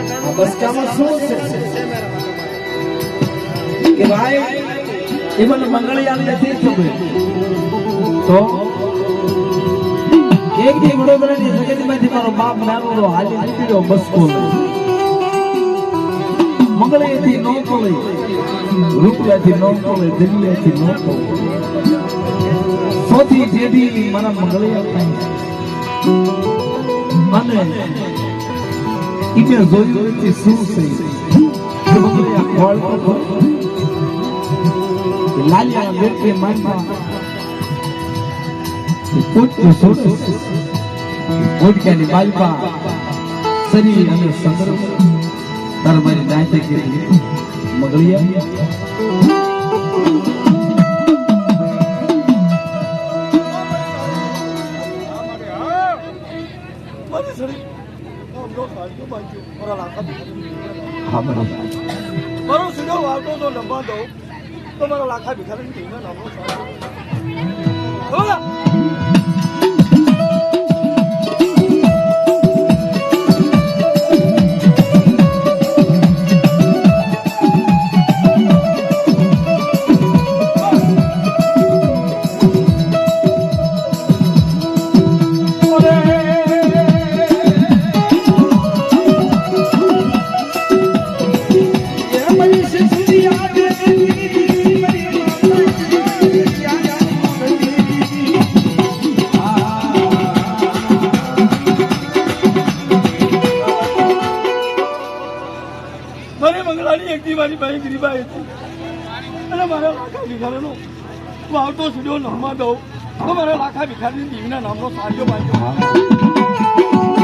આ બસ કામાં શું છે મંગળયાન તો એક દી મારો બાપ નાનો હાલી નીકળ્યો બસકો નો પડી રૂપિયાથી નો પડે દિલ્હીથી સૌથી જેથી મારા મંગળયા થાય અને ઈને જોયું નથી શું છે કે મંગળયા લાલિયા બેટરી માનમાં પોટનું સોટું પોટક્યાની બાલપા શરીર અને સંગ્રહ કે મગળિયા મારી બાંધ્યો મારા લાખા ભિખારી હા બરાબર. મારો સીધો વાવતો તો લંબા દઉં. તો મારા લાખા ભિખારી કહીને નામનો મને મંગળાની એકથી મારી ભાઈ ગરીબા હતી. અને મારા લાખા ભિખારીનો આવતો સીધો નામમાં દઉં. તો મારા લાખા ભિખારીની દીવીના નામનો સાડીઓ બાંધ્યો.